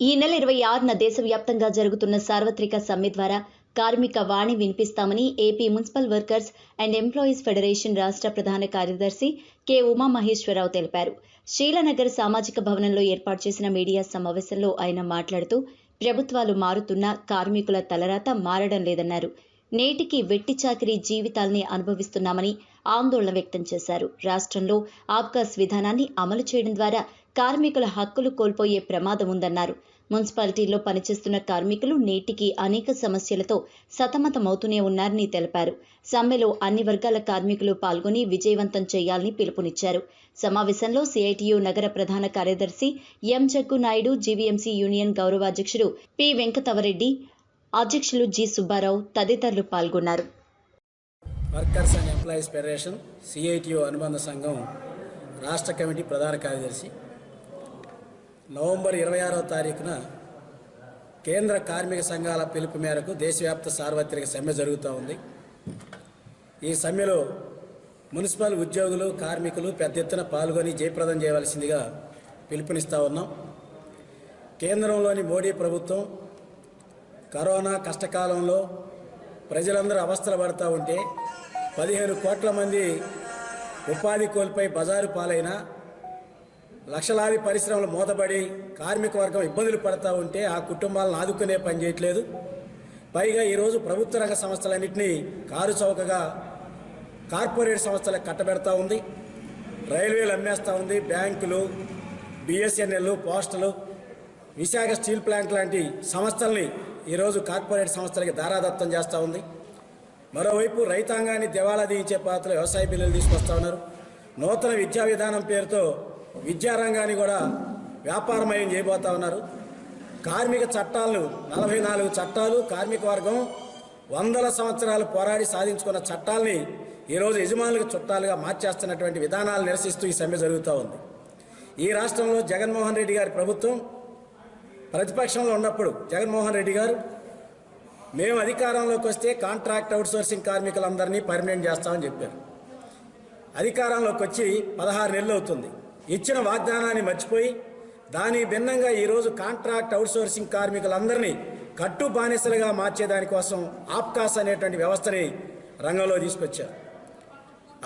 ఈ నెల ఇరవై ఆరున దేశవ్యాప్తంగా జరుగుతున్న సార్వత్రిక సమ్మె ద్వారా కార్మిక వాణి వినిపిస్తామని AP municipal workers and employees federation రాష్ట్ర ప్రధాన కార్యదర్శి కె ఉమా మహేశ్వరరావు తెలిపారు. శీలనగర్ సామాజిక భవనంలో ఏర్పాటు చేసిన మీడియా సమావేశంలో ఆయన మాట్లాడుతూ ప్రభుత్వాలు మారుతున్న కార్మికుల తలరాత మారడం లేదన్నారు. నేటికి వెట్టి చాకిరీ జీవితాల్ని అనుభవిస్తున్నామని ఆందోళన వ్యక్తం చేశారు. రాష్ట్రంలో ఆబ్కాస్ విధానాన్ని అమలు చేయడం ద్వారా కార్మికుల హక్కులు కోల్పోయే ప్రమాదం ఉందన్నారు. మున్సిపాలిటీల్లో పనిచేస్తున్న కార్మికులు నేటికి అనేక సమస్యలతో సతమతమవుతూనే ఉన్నారని తెలిపారు. సమ్మెలో అన్ని వర్గాల కార్మికులు పాల్గొని విజయవంతం చేయాలని పిలుపునిచ్చారు. సమావేశంలో సిఐటియు నగర ప్రధాన కార్యదర్శి ఎం జగ్గునాయుడు జీవీఎంసీ యూనియన్ గౌరవాధ్యక్షుడు పి వెంకటవరెడ్డి అధ్యక్షులు జి సుబ్బారావు తదితరులు పాల్గొన్నారు. వర్కర్స్ అండ్ ఎంప్లాయీస్ ఫెడరేషన్ అనుబంధ సంఘం రాష్ట్ర కమిటీ ప్రధాన కార్యదర్శి నవంబర్ ఇరవై ఆరో తారీఖున కేంద్ర కార్మిక సంఘాల పిలుపు మేరకు దేశవ్యాప్త సార్వత్రిక సమ్మె జరుగుతూ ఉంది. ఈ సమ్మెలో మున్సిపల్ ఉద్యోగులు కార్మికులు పెద్ద ఎత్తున పాల్గొని జయప్రదం చేయవలసిందిగా పిలుపునిస్తూ ఉన్నాం. కేంద్రంలోని మోడీ ప్రభుత్వం కరోనా కష్టకాలంలో ప్రజలందరూ అవస్థలు పడుతూ ఉంటే పదిహేను కోట్ల మంది ఉపాధి కోల్పోయి బజారు పాలైన లక్షలాది పరిశ్రమలు మూతబడి కార్మిక వర్గం ఇబ్బందులు పడతా ఉంటే ఆ కుటుంబాలను ఆదుకునే పని చేయట్లేదు. పైగా ఈరోజు ప్రభుత్వ రంగ సంస్థలన్నింటినీ కారు చౌకగా కార్పొరేట్ సంస్థలకు కట్టబెడతా ఉంది. రైల్వేలు అమ్మేస్తూ ఉంది. బ్యాంకులు బిఎస్ఎన్ఎల్ పోస్టులు విశాఖ స్టీల్ ప్లాంట్ లాంటి సంస్థల్ని ఈరోజు కార్పొరేట్ సంస్థలకి దారాదత్తం చేస్తూ ఉంది. మరోవైపు రైతాంగాన్ని దివాలా దించే పాత్ర వ్యవసాయ బిల్లులు తీసుకొస్తా ఉన్నారు. నూతన విద్యా విధానం పేరుతో విద్యారంగాన్ని కూడా వ్యాపారమయం చేయబోతా ఉన్నారు. కార్మిక చట్టాలను నలభై నాలుగు చట్టాలు కార్మిక వర్గం వందల సంవత్సరాలు పోరాడి సాధించుకున్న చట్టాలని ఈరోజు యజమానులకు చుట్టాలుగా మార్చేస్తున్నటువంటి విధానాలు నిరసిస్తూ ఈ సమ్మె జరుగుతూ ఉంది. ఈ రాష్ట్రంలో జగన్మోహన్ రెడ్డి గారి ప్రభుత్వం ప్రతిపక్షంలో ఉన్నప్పుడు జగన్మోహన్ రెడ్డి గారు మేము అధికారంలోకి వస్తే కాంట్రాక్ట్ అవుట్సోర్సింగ్ కార్మికులందరినీ పర్మనెంట్ చేస్తామని చెప్పారు. అధికారంలోకి వచ్చి పదహారు నెలలు అవుతుంది. ఇచ్చిన వాగ్దానాన్ని మర్చిపోయి దాని భిన్నంగా ఈరోజు కాంట్రాక్ట్ అవుట్సోర్సింగ్ కార్మికులందరినీ కట్టు బానిసలుగా మార్చేదానికోసం ఆప్కాస్ అనేటువంటి వ్యవస్థని రంగంలో తీసుకొచ్చారు.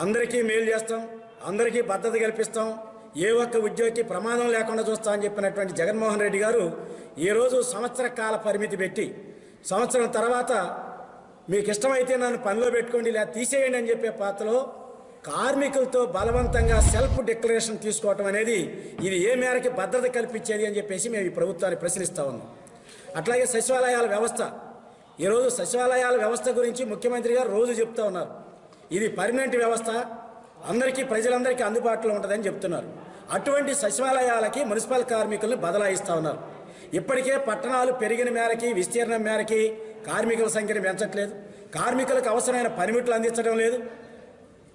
అందరికీ మేలు చేస్తాం అందరికీ భద్రత కల్పిస్తాం ఏ ఒక్క ఉద్యోగికి ప్రమాదం లేకుండా చూస్తామని చెప్పినటువంటి జగన్మోహన్ రెడ్డి గారు ఈరోజు సంవత్సర కాల పరిమితి పెట్టి సంవత్సరం తర్వాత మీకు ఇష్టమైతే నన్ను పనిలో పెట్టుకోండి లేదా తీసేయండి అని చెప్పే పాత్రలో కార్మికులతో బలవంతంగా సెల్ఫ్ డిక్లరేషన్ తీసుకోవటం అనేది ఇది ఏ మేరకి భద్రత కల్పించేది అని చెప్పేసి మేము ఈ ప్రభుత్వాన్ని ప్రశ్నిస్తా ఉన్నాం. అట్లాగే సచివాలయాల వ్యవస్థ. ఈరోజు సచివాలయాల వ్యవస్థ గురించి ముఖ్యమంత్రి గారు రోజు చెప్తూ ఉన్నారు. ఇది పర్మనెంట్ వ్యవస్థ. అందరికీ ప్రజలందరికీ అందుబాటులో ఉంటుందని చెప్తున్నారు. అటువంటి సచివాలయాలకి మున్సిపల్ కార్మికులను బదలాయిస్తూ ఉన్నారు. ఇప్పటికే పట్టణాలు పెరిగిన మేరకి విస్తీర్ణం మేరకి కార్మికుల సంఖ్యను పెంచట్లేదు. కార్మికులకు అవసరమైన పనిముట్లు అందించడం లేదు.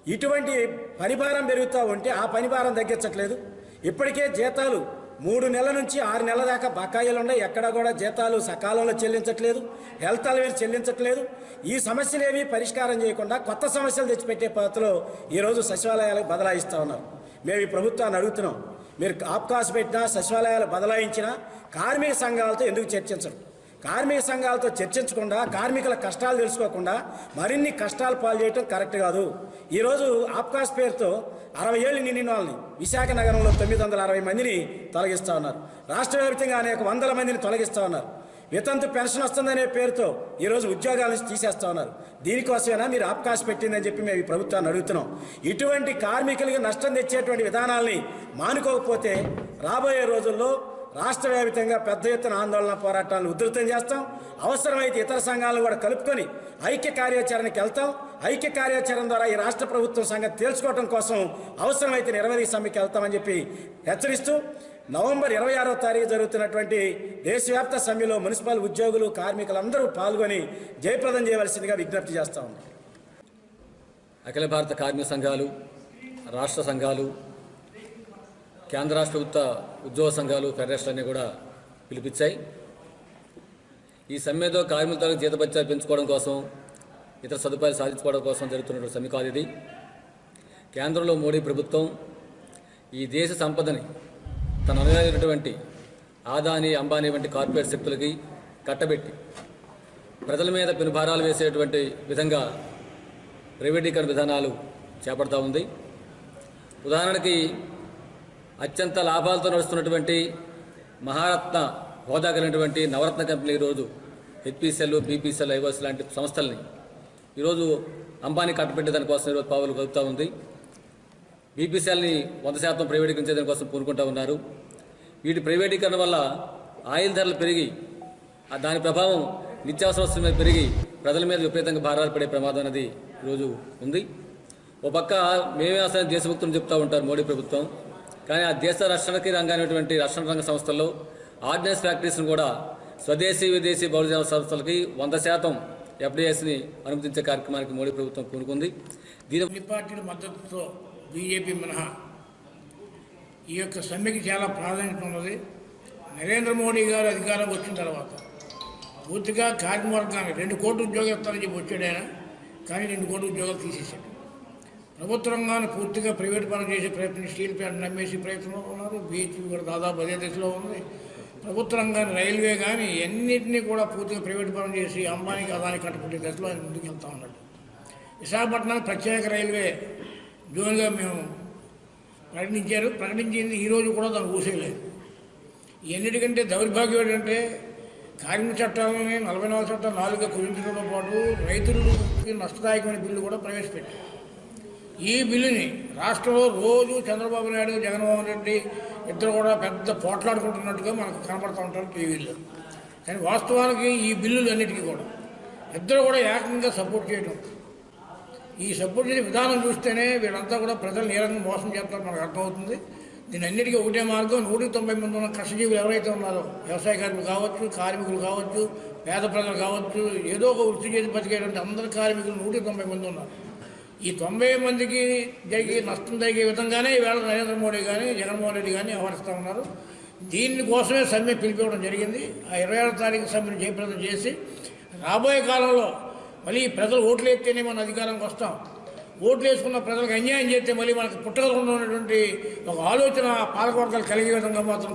ఇటువంటి పనిభారం పెరుగుతూ ఉంటే ఆ పనిభారం తగ్గించట్లేదు. ఇప్పటికే జీతాలు మూడు నెలల నుంచి ఆరు నెలల దాకా బకాయిలు ఉన్నాయి. ఎక్కడ కూడా జీతాలు సకాలంలో చెల్లించట్లేదు. హెల్త్ అలవేర్ చెల్లించట్లేదు. ఈ సమస్యలు ఏమీ పరిష్కారం చేయకుండా కొత్త సమస్యలు తెచ్చిపెట్టే పద్ధతిలో ఈరోజు సచివాలయాలకు బదలాయిస్తూ ఉన్నారు. మేము ఈ ప్రభుత్వాన్ని అడుగుతున్నాం. మీరు ఆప్కాస్ పెట్టినా సచివాలయాలు బదలాయించినా కార్మిక సంఘాలతో ఎందుకు చర్చించరు? కార్మిక సంఘాలతో చర్చించకుండా కార్మికుల కష్టాలు తెలుసుకోకుండా మరిన్ని కష్టాలు పాలు చేయటం కరెక్ట్ కాదు. ఈరోజు ఆప్కాస్ పేరుతో అరవై ఏళ్ళు నిండిన వాళ్ళని విశాఖ నగరంలో తొమ్మిది వందల అరవై మందిని తొలగిస్తూ ఉన్నారు. రాష్ట్ర వ్యాప్తంగా అనేక వందల మందిని తొలగిస్తూ ఉన్నారు. వితంతు పెన్షన్ వస్తుందనే పేరుతో ఈరోజు ఉద్యోగాల నుంచి తీసేస్తా ఉన్నారు. దీనికోసమైనా మీరు అవకాశ పెట్టిందని చెప్పి మేము ఈ ప్రభుత్వాన్ని అడుగుతున్నాం. ఇటువంటి కార్మికులకు నష్టం తెచ్చేటువంటి విధానాల్ని మానుకోకపోతే రాబోయే రోజుల్లో రాష్ట్ర వ్యాప్తంగా పెద్ద ఎత్తున ఆందోళన పోరాటాలను ఉధృతం చేస్తాం. అవసరమైతే ఇతర సంఘాలను కూడా కలుపుకొని ఐక్య కార్యాచరణకి వెళ్తాం. ఐక్య కార్యాచరణ ద్వారా ఈ రాష్ట్ర ప్రభుత్వం సంగతి తేల్చుకోవడం కోసం అవసరమైతే నిరవధి సమ్మెకి వెళ్తామని చెప్పి హెచ్చరిస్తూ నవంబర్ ఇరవై ఆరో తారీఖు జరుగుతున్నటువంటి దేశవ్యాప్త సమ్మెలో మున్సిపల్ ఉద్యోగులు కార్మికులందరూ పాల్గొని జయప్రదం చేయవలసిందిగా విజ్ఞప్తి చేస్తా ఉన్నాం. అఖిల భారత కార్మిక సంఘాలు రాష్ట్ర సంఘాలు కేంద్ర రాష్ట్ర ప్రభుత్వ ఉద్యోగ సంఘాలు ఫెడరేషన్లు అన్నీ కూడా పిలిపించాయి ఈ సమ్మెతో కార్మికులకు జీతభత్యాలు పెంచుకోవడం కోసం ఇతర సదుపాయాలు సాధించుకోవడం కోసం జరుగుతున్నటువంటి సమ్మె కాదు ఇది. కేంద్రంలో మోడీ ప్రభుత్వం ఈ దేశ సంపదని తన అనుయాయులైనటువంటి ఆదాని అంబానీ వంటి కార్పొరేట్ శక్తులకి కట్టబెట్టి ప్రజల మీద పెనుభారాలు వేసేటువంటి విధంగా ప్రైవేటీకరణ విధానాలు చేపడతా ఉంది. ఉదాహరణకి అత్యంత లాభాలతో నడుస్తున్నటువంటి మహారత్న హోదా కలిగినటువంటి నవరత్న కంపెనీ ఈరోజు హెచ్పిసిఎల్ బీపీసీఎల్ ఐవాస్ లాంటి సంస్థల్ని ఈరోజు అంబానీ కట్టబెట్టే దానికోసం ఈరోజు పావులు కలుపుతూ ఉంది. బీపీసీఎల్ని వంద శాతం ప్రైవేటీకరించే దానికోసం పూనుకుంటూ ఉన్నారు. వీటి ప్రైవేటీకరణ వల్ల ఆయిల్ ధరలు పెరిగి దాని ప్రభావం నిత్యావసర వస్తువుల మీద పెరిగి ప్రజల మీద విపరీతంగా భారాలు పడే ప్రమాదం అనేది ఈరోజు ఉంది. ఓ పక్క మేమే అసలు దేశభక్తులు చెప్తూ ఉంటారు మోడీ ప్రభుత్వం. కానీ ఆ దేశ రక్షణకి రంగైనటువంటి రక్షణ రంగ సంస్థల్లో ఆర్డినెన్స్ ఫ్యాక్టరీస్ను కూడా స్వదేశీ విదేశీ బహుజన సంస్థలకి వంద శాతం ఎఫ్డిఎస్ని అనుమతించే కార్యక్రమానికి మోడీ ప్రభుత్వం పూనుకుంది దీని పార్టీల మద్దతుతో బీజేపీ మినహా ఈ యొక్క సమ్మెకి చాలా ప్రాధాన్యత ఉన్నది. నరేంద్ర మోడీ గారు అధికారం వచ్చిన తర్వాత పూర్తిగా కార్మికవర్గానికి రెండు కోట్ల ఉద్యోగాలు చెప్పి వచ్చాడు ఆయన. కానీ రెండు కోట్ల ఉద్యోగాలు తీసేశాడు. ప్రభుత్వ రంగాన్ని పూర్తిగా ప్రైవేట్ పరం చేసే ప్రయత్నం స్టీల్ ప్లాంట్ నమ్మేసి ప్రయత్నంలో ఉన్నారు. బీచ్ కూడా దాదాపు అదే దశలో ఉంది. ప్రభుత్వ రంగాన్ని రైల్వే కానీ అన్నింటినీ కూడా పూర్తిగా ప్రైవేట్ పరం చేసి అంబానీకి అదానికి కట్టుకునే దశలో ఆయన ముందుకు వెళ్తా ఉన్నాడు. విశాఖపట్నం ప్రత్యేక రైల్వే జోన్గా మేము ప్రకటించారు. ప్రకటించింది ఈరోజు కూడా దాన్ని ఊసేయలేదు. ఎన్నిటికంటే దౌర్భాగ్యం ఏంటంటే కార్మిక చట్టాలని నలభై నాలుగు చట్టాలు నాలుగుగా కుదించడంతో పాటు రైతులు నష్టదాయకమైన బిల్లు కూడా ప్రవేశపెట్టారు. ఈ బిల్లుని రాష్ట్రంలో రోజు చంద్రబాబు నాయుడు జగన్మోహన్ రెడ్డి ఇద్దరు కూడా పెద్ద పోట్లాడుకుంటున్నట్టుగా మనకు కనపడుతూ ఉంటారు టీవీలో కానీ వాస్తవానికి ఈ బిల్లులు అన్నిటికీ కూడా ఇద్దరు కూడా ఏకంగా సపోర్ట్ చేయడం ఈ సపోర్ట్ చేసే విధానం చూస్తేనే వీళ్ళంతా కూడా ప్రజలు ఏ మోసం చేస్తారు మనకు అర్థమవుతుంది. దీని అన్నిటికీ ఒకటే మార్గం. నూటికి తొంభై మంది ఉన్న కష్టజీవులు ఎవరైతే ఉన్నారో వ్యవసాయ కార్మికులు కావచ్చు కార్మికులు కావచ్చు పేద ప్రజలు కావచ్చు ఏదో ఒక వృత్తి చేసి బతికేటువంటి అందరు కార్మికులు నూటికి తొంభై మంది ఉన్నారు. ఈ తొంభై మందికి జరిగే నష్టం జరిగే విధంగానే ఈవేళ నరేంద్ర మోడీ కానీ జగన్మోహన్ రెడ్డి కానీ వ్యవహరిస్తూ ఉన్నారు. దీని కోసమే సమ్మె పిలిపివ్వడం జరిగింది. ఆ ఇరవై ఆరో తారీఖు సమ్మెను జయప్రదం చేసి రాబోయే కాలంలో మళ్ళీ ప్రజలు ఓట్లు వేస్తేనే మన అధికారంకి వస్తాం. ఓట్లు వేసుకున్న ప్రజలకు అన్యాయం చేస్తే మళ్ళీ మనకు పుట్టగలకుండా ఉన్నటువంటి ఒక ఆలోచన పాలకవర్గాలు కలిగే విధంగా మాత్రం